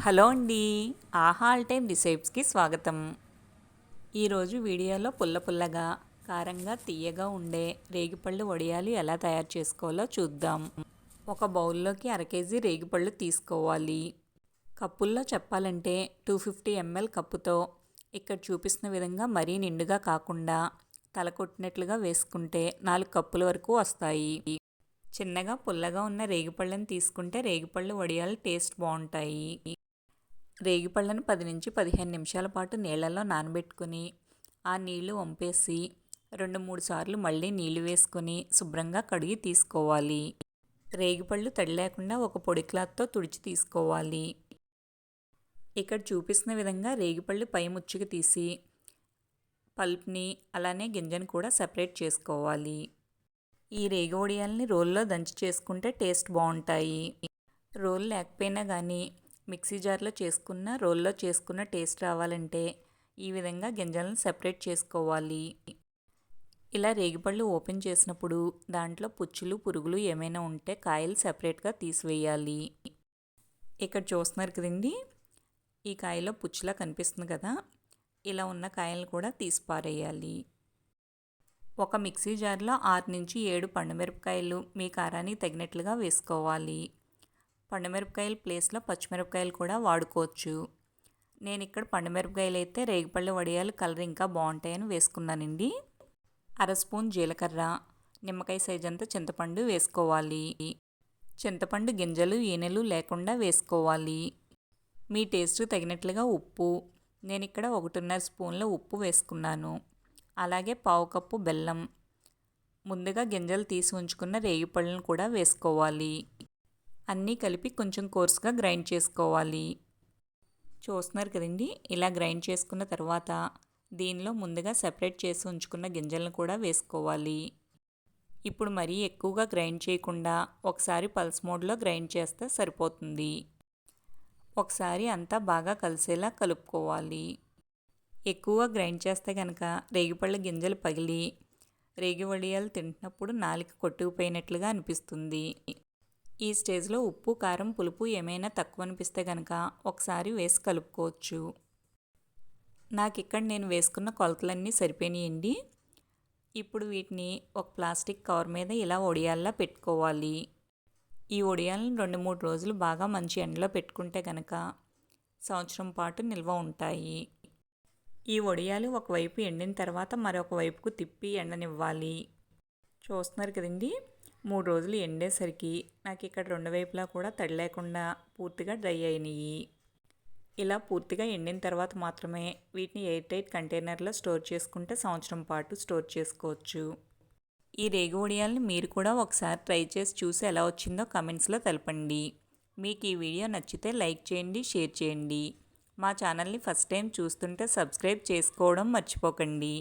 Hello అండి. ఆహా all time రిసైప్స్కి స్వాగతం. ఈరోజు వీడియోలో పుల్ల పుల్లగా కారంగా తీయగా ఉండే రేగిపళ్ళు వడియాలు ఎలా తయారు చేసుకోవాలో చూద్దాం. ఒక బౌల్లోకి అర కేజీ రేగిపళ్ళు తీసుకోవాలి. కప్పుల్లో చెప్పాలంటే టూ ఫిఫ్టీ ఎంఎల్ కప్పుతో ఇక్కడ చూపిస్తున్న విధంగా మరీ నిండుగా కాకుండా తల కొట్టినట్లుగా వేసుకుంటే నాలుగు కప్పుల వరకు వస్తాయి. చిన్నగా పుల్లగా ఉన్న రేగిపళ్ళని తీసుకుంటే రేగిపళ్ళు వడియాలు టేస్ట్ బాగుంటాయి. రేగిపళ్ళను పది నుంచి పదిహేను నిమిషాల పాటు నీళ్ళల్లో నానబెట్టుకుని ఆ నీళ్ళు వంపేసి రెండు మూడు సార్లు మళ్ళీ నీళ్ళు వేసుకొని శుభ్రంగా కడిగి తీసుకోవాలి. రేగిపళ్ళు తడి లేకుండా ఒక పొడి క్లాత్తో తుడిచి తీసుకోవాలి. ఇక్కడ చూపిస్తున్న విధంగా రేగిపళ్ళు పై ముచ్చుకు తీసి పల్ప్ని అలానే గింజను కూడా సపరేట్ చేసుకోవాలి. ఈ రేగి వడియాల్ని రోల్లో దంచి చేసుకుంటే టేస్ట్ బాగుంటాయి. రోల్ లేకపోయినా కానీ మిక్సీ జార్లో చేసుకున్న రోల్లో చేసుకున్న టేస్ట్ రావాలంటే ఈ విధంగా గింజలను సెపరేట్ చేసుకోవాలి. ఇలా రేగిపళ్ళు ఓపెన్ చేసినప్పుడు దాంట్లో పుచ్చులు పురుగులు ఏమైనా ఉంటే కాయలు సెపరేట్గా తీసివేయాలి. ఇక్కడ చూస్తున్నారు కదండి ఈ కాయలో పుచ్చులా కనిపిస్తుంది కదా ఇలా ఉన్న కాయలు కూడా తీసి పారేయాలి. ఒక మిక్సీ జార్లో ఆరు నుంచి ఏడు పండుమిరపకాయలు మీ కారానికి తగినట్లుగా వేసుకోవాలి. పండుమిరపకాయల ప్లేస్లో పచ్చిమిరపకాయలు కూడా వాడుకోవచ్చు. నేను ఇక్కడ పండుమిరపకాయలు అయితే రేగిపళ్ళు వడియాలు కలర్ ఇంకా బాగుంటాయని వేసుకున్నానండి. అర స్పూన్ జీలకర్ర నిమ్మకాయ సైజ్ అంతా చింతపండు వేసుకోవాలి. చింతపండు గింజలు ఈనెలు లేకుండా వేసుకోవాలి. మీ టేస్ట్ తగినట్లుగా ఉప్పు. నేను ఇక్కడ ఒకటిన్నర స్పూన్ల ఉప్పు వేసుకున్నాను. అలాగే పావు కప్పు బెల్లం. ముందుగా గింజలు తీసి ఉంచుకున్న రేగిపళ్ళను కూడా వేసుకోవాలి. అన్నీ కలిపి కొంచెం కోర్సుగా గ్రైండ్ చేసుకోవాలి. చూస్తున్నారు కదండి? ఇలా గ్రైండ్ చేసుకున్న తర్వాత దీనిలో ముందుగా సెపరేట్ చేసి ఉంచుకున్న గింజలను కూడా వేసుకోవాలి. ఇప్పుడు మరీ ఎక్కువగా గ్రైండ్ చేయకుండా ఒకసారి పల్స్ మోడ్లో గ్రైండ్ చేస్తే సరిపోతుంది. ఒకసారి అంతా బాగా కలిసేలా కలుపుకోవాలి. ఎక్కువగా గ్రైండ్ చేస్తే కనుక రేగిపళ్ళ గింజలు పగిలి రేగి వడియాలు తింటున్నప్పుడు నాలిక కొట్టుకుపోయినట్లుగా అనిపిస్తుంది. ఈ స్టేజ్లో ఉప్పు కారం పులుపు ఏమైనా తక్కువ అనిపిస్తే కనుక ఒకసారి వేసి కలుపుకోవచ్చు. నాకు ఇక్కడ నేను వేసుకున్న కొలతలన్నీ సరిపోయినాయండి. ఇప్పుడు వీటిని ఒక ప్లాస్టిక్ కవర్ మీద ఇలా ఒడియాల్లా పెట్టుకోవాలి. ఈ ఒడియాలను రెండు మూడు రోజులు బాగా మంచి ఎండలో పెట్టుకుంటే కనుక సంవత్సరం పాటు నిల్వ ఉంటాయి. ఈ వడియాలు ఒకవైపు ఎండిన తర్వాత మరొక వైపుకు తిప్పి ఎండనివ్వాలి. చూస్తున్నారు కదండీ? మూడు రోజులు ఎండేసరికి నాకు ఇక్కడ రెండు వైపులా కూడా తడి లేకుండా పూర్తిగా డ్రై అయినాయి. ఇలా పూర్తిగా ఎండిన తర్వాత మాత్రమే వీటిని ఎయిర్ టైట్ కంటైనర్లో స్టోర్ చేసుకుంటే సంవత్సరం పాటు స్టోర్ చేసుకోవచ్చు. ఈ రేగు వడియాల్ని మీరు కూడా ఒకసారి ట్రై చేసి చూసి ఎలా వచ్చిందో కమెంట్స్లో తెలపండి. మీకు ఈ వీడియో నచ్చితే లైక్ చేయండి షేర్ చేయండి. మా ఛానల్ని ఫస్ట్ టైం చూస్తుంటే సబ్స్క్రైబ్ చేసుకోవడం మర్చిపోకండి.